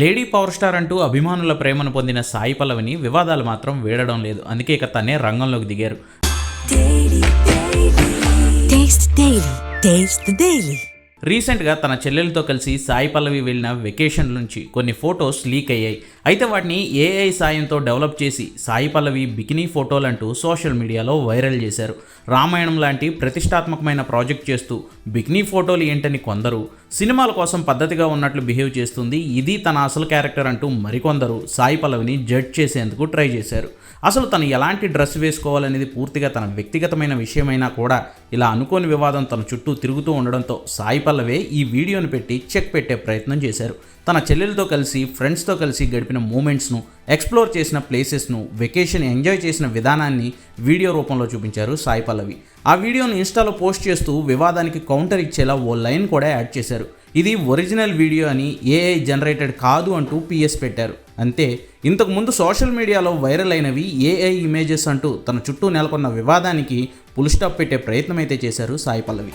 Lady power star అంటూ అభిమానుల ప్రేమను పొందిన సాయి పల్లవిని వివాదాలు మాత్రం వీడడం లేదు. అందుకే ఇక తనే రంగంలోకి దిగారు. రీసెంట్గా తన చెల్లెలతో కలిసి సాయి పల్లవి వెళ్ళిన వెకేషన్ నుంచి కొన్ని ఫొటోస్ లీక్ అయ్యాయి. అయితే వాటిని ఏఐ సాయంతో డెవలప్ చేసి సాయి పల్లవి బికినీ ఫోటోలు అంటూ సోషల్ మీడియాలో వైరల్ చేశారు. రామాయణం లాంటి ప్రతిష్టాత్మకమైన ప్రాజెక్ట్ చేస్తూ బికినీ ఫోటోలు ఏంటని కొందరు సినిమాల కోసం పద్ధతిగా ఉన్నట్లు బిహేవ్ చేస్తుంది ఇది తన అసలు క్యారెక్టర్ అంటూ మరికొందరు సాయి పల్లవిని జడ్జ్ చేసేందుకు ట్రై చేశారు. అసలు తను ఎలాంటి డ్రెస్ వేసుకోవాలనేది పూర్తిగా తన వ్యక్తిగతమైన విషయమైనా కూడా ఇలా అనుకోని వివాదం తన చుట్టూ తిరుగుతూ ఉండడంతో సాయి పల్లవే ఈ వీడియోను పెట్టి చెక్ పెట్టే ప్రయత్నం చేశారు. తన చెల్లెలతో కలిసి ఫ్రెండ్స్తో కలిసి గడిపిన మూమెంట్స్ను ఎక్స్ప్లోర్ చేసిన ప్లేసెస్ను వెకేషన్ ఎంజాయ్ చేసిన విధానాన్ని వీడియో రూపంలో చూపించారు సాయి పల్లవి. ఆ వీడియోను ఇన్స్టాలో పోస్ట్ చేస్తూ వివాదానికి కౌంటర్ ఇచ్చేలా ఓ లైన్ కూడా యాడ్ చేశారు. ఇది ఒరిజినల్ వీడియో అని ఏఐ జనరేటెడ్ కాదు అంటూ పిఎస్ పెట్టారు. అంతే ఇంతకుముందు సోషల్ మీడియాలో వైరల్ అయినవి ఏఐ ఇమేజెస్ అంటూ తన చుట్టూ నెలకొన్న వివాదానికి పుల్ స్టాప్ పెట్టే ప్రయత్నం అయితే చేశారు సాయి పల్లవి.